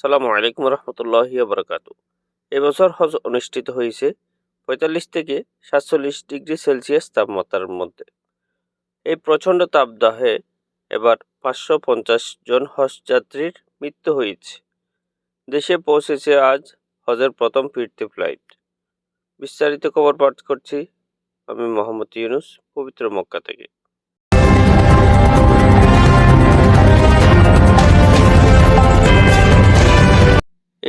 সালামু আলাইকুম রহমতুল্লাহি বরকাত এবছর হজ অনুষ্ঠিত হয়েছে পঁয়তাল্লিশ থেকে সাতচল্লিশ ডিগ্রি সেলসিয়াস তাপমাত্রার মধ্যে। এই প্রচণ্ড তাপদাহে এবার পাঁচশো পঞ্চাশ জন হজ যাত্রীর মৃত্যু হয়েছে। দেশে পৌঁছেছে আজ হজের প্রথম ফিরতি ফ্লাইট। বিস্তারিত খবর পাঠ করছি আমি মোহাম্মদ ইউনুস, পবিত্র মক্কা থেকে।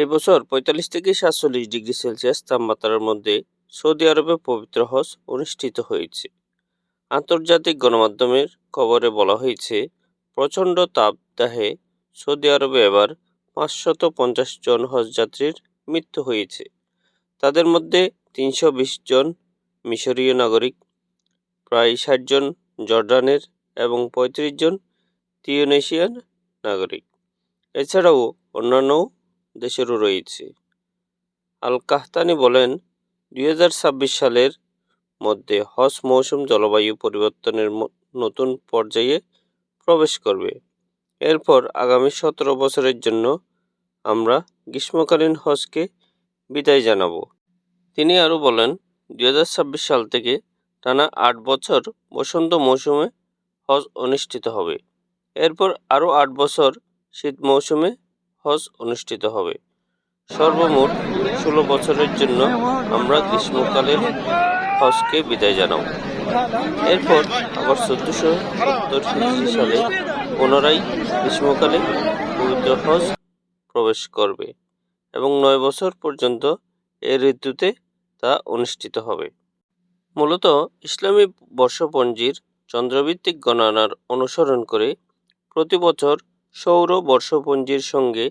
এই বছর পঁয়তাল্লিশ থেকে সাতচল্লিশ ডিগ্রি সেলসিয়াস তাপমাত্রার মধ্যে সৌদি আরবে পবিত্র হজ অনুষ্ঠিত হয়েছে। আন্তর্জাতিক গণমাধ্যমের খবরে বলা হয়েছে, প্রচণ্ড তাপদাহে সৌদি আরবে এবার পাঁচশত পঞ্চাশ জন হজযাত্রীর মৃত্যু হয়েছে। তাদের মধ্যে তিনশো বিশ জন মিশরীয় নাগরিক, প্রায় ষাট জন জর্ডানের এবং পঁয়ত্রিশ জন তিউনেশিয়ান নাগরিক। এছাড়াও অন্যান্য দেশেরও রয়েছে। আল কাহতানি বলেন, দুই হাজার ছাব্বিশ সালের মধ্যে হজ মৌসুম জলবায়ু পরিবর্তনের নতুন পর্যায়ে প্রবেশ করবে। এরপর আগামী সতেরো বছরের জন্য আমরা গ্রীষ্মকালীন হজকে বিদায় জানাব। তিনি আরও বলেন, দুই হাজার ছাব্বিশ সাল থেকে টানা আট বছর বসন্ত মৌসুমে হজ অনুষ্ঠিত হবে। এরপর আরও আট বছর শীত মৌসুমে হজ অনুষ্ঠিত হবে। সর্বমোট ষোলো বছরের জন্য আমরা গ্রীষ্মকালের হজকে বিদায় জানাব। এরপর আবার চোদ্দশো সত্তর সালে পুনরায় গ্রীষ্মকালে পবিত্র হজ প্রবেশ করবে এবং নয় বছর পর্যন্ত এ ঋতুতে তা অনুষ্ঠিত হবে। মূলত ইসলামী বর্ষপঞ্জির চন্দ্রভিত্তিক গণনার অনুসরণ করে প্রতি বছর সৌর বর্ষপঞ্জির সঙ্গে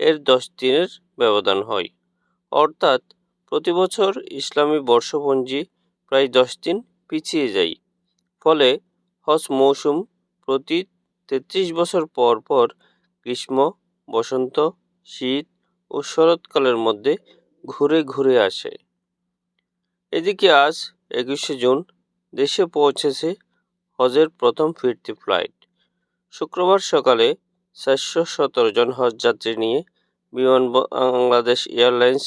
এর দশ দিনের ব্যবধান হয়। অর্থাৎ প্রতি বছর ইসলামী বর্ষপঞ্জি প্রায় দশ দিন পিছিয়ে যায়। ফলে হজ মৌসুম প্রতি তেত্রিশ বছর পর পর গ্রীষ্ম, বসন্ত, শীত ও শরৎকালের মধ্যে ঘুরে ঘুরে আসে। এদিকে আজ একুশে জুন দেশে পৌঁছেছে হজের প্রথম ফিরতি ফ্লাইট। শুক্রবার সকালে চারশো সতেরো জন হজযাত্রী নিয়ে বিমান বাংলাদেশ এয়ারলাইন্স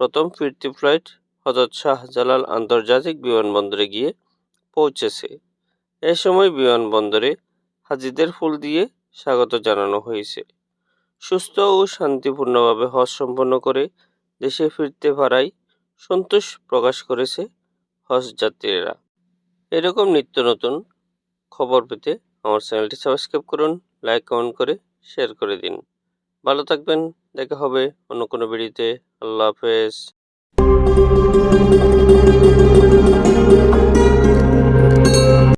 প্রথম ফিরতি ফ্লাইট হজরত শাহজালাল আন্তর্জাতিক বিমানবন্দরে গিয়ে পৌঁছেছে। এ সময় বিমানবন্দরে হাজিদের ফুল দিয়ে স্বাগত জানানো হয়েছে। সুস্থ ও শান্তিপূর্ণভাবে হজ সম্পন্ন করে দেশে ফিরতে পারায় সন্তোষ প্রকাশ করেছে হজ যাত্রীরা এরকম নিত্য নতুন খবর পেতে আমার চ্যানেলটি সাবস্ক্রাইব করুন। লাইক কমেন্ট করে শেয়ার করে দিন। ভালো থাকবেন, দেখা হবে অন্য কোনো ভিডিওতে আল্লাহ হাফেজ।